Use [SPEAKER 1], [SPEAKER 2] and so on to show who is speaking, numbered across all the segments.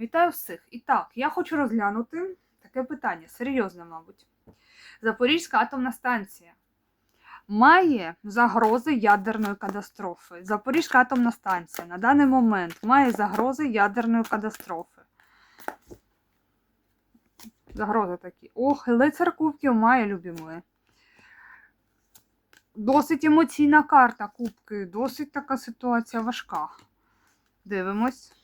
[SPEAKER 1] Вітаю всіх. І так, я хочу розглянути таке питання, серйозне, мабуть. Запорізька атомна станція має загрози ядерної катастрофи. Запорізька атомна станція на даний момент має загрози ядерної катастрофи. Загрози такі. Ох, лицар кубків має, любі. Досить емоційна карта кубки, досить така ситуація важка. Дивимось.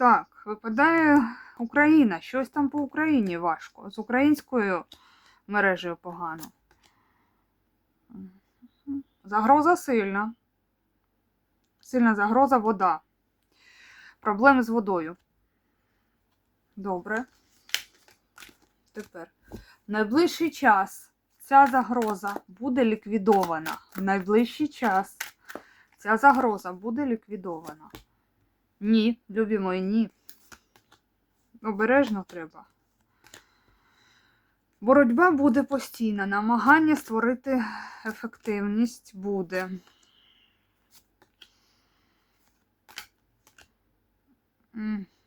[SPEAKER 1] Так, випадає Україна. Щось там по Україні важко. З українською мережею погано. Загроза сильна. Сильна загроза вода. Проблеми з водою. Добре. Тепер. В найближчий час ця загроза буде ліквідована. В найближчий час ця загроза буде ліквідована. Ні, любі мої, ні. Обережно треба. Боротьба буде постійна, намагання створити ефективність буде.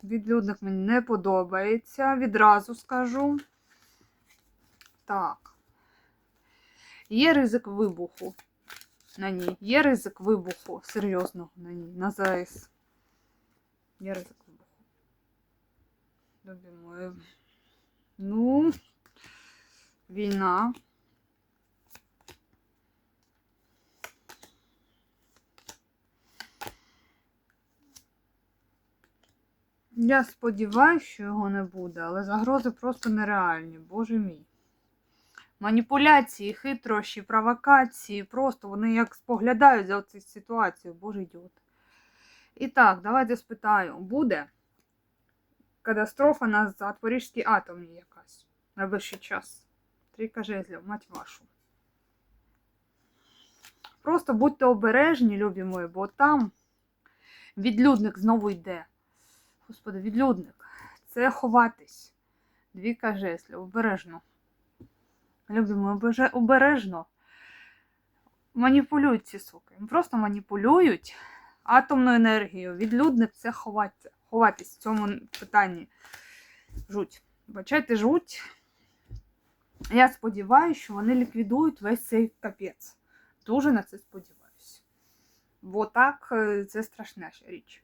[SPEAKER 1] Відлюдник мені не подобається, відразу скажу. Так. Є ризик вибуху на ній. Є ризик вибуху серйозного на ній, на ЗАЕС. Є ризик вибуху. Любі мої. Ну, війна. Я сподіваюся, що його не буде, але загрози просто нереальні, боже мій. Маніпуляції, хитрощі, провокації, просто вони як споглядають за цю ситуацію, боже ідіот. І так, давайте спитаю, буде катастрофа на Запорізькій атомній якась на найближчий час. Трійка жезлів, мать вашу. Просто будьте обережні, любі мої, бо там відлюдник знову йде. Господи, відлюдник. Це ховатись. Двійка жезлів, обережно. Любі мої, обережно. Маніпулюють ці суки. Просто маніпулюють атомну енергію. Відлюдник це ховатися. ховатись в цьому питанні. Жуть. Бачайте, жуть. Я сподіваюся, що вони ліквідують весь цей капець. Дуже на це сподіваюся. Бо так е, це страшна річ.